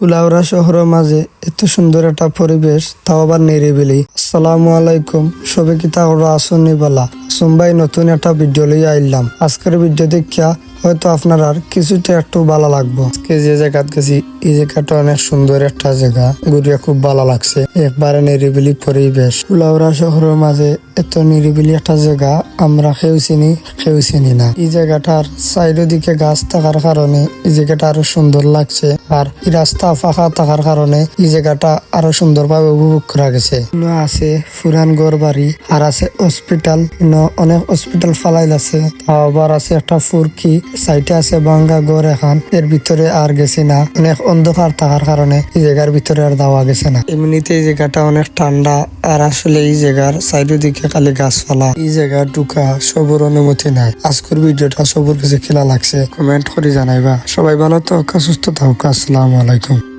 কুলাউড়া শহরের মাঝে এত সুন্দর একটা পরিবেশ, তাও আবার নিরিবিলি আসসালামু আলাইকুম, সবে কি তাহলে আসুনি বলা? সোমবাই নতুন একটা ভিডিও লিয়ে আইলাম। আজকের ভিডিও দেখিয়া হয়তো আপনার আর কিছুটা একটু ভালো লাগবো। আজকে যে জায়গাত গেছি এই জায়গাটা অনেক সুন্দর একটা জায়গা। ঘুরিয়া খুব ভালো লাগছে। একবারে নিরিবিলি পরিবেশ। কুলাউড়া শহরের মাঝে এত নিরিবিলি একটা জায়গা, আমরা কেউ চিনি কেউ চিনি না। এই জায়গাটার সাইডের দিকে গাছ থাকার কারণে এই জায়গাটা আরও সুন্দর লাগছে। আর এই রাস্তা ফাঁকা থাকার কারণে এই জায়গাটা আরও সুন্দরভাবে উপভোগ করা গেছে। আছে ফুরান গড় বাড়ি আর আছে হসপিটাল। অনেক হসপিটাল ফালাইল আছে। আবার আছে একটা ফুরকি সাইডে আছে বাঙ্গা গড় এখন। এর ভিতরে আর গেছি না। অনেক অন্ধকার থাকার কারণে এই জায়গার ভিতরে আর দেওয়া গেছে না। এমনিতে এই জায়গাটা অনেক ঠান্ডা, আর আসলে এই জায়গার সাইডের দিকে খালি গাছপালা। এই জায়গা ঢুকা সবুর অনুমতি নাই। আজকের ভিডিওটা সবুর কাছে খেলা লাগছে। কমেন্ট করে জানাইবা। সবাই ভালো তো সুস্থ থাকুক আসসালামু আলাইকুম।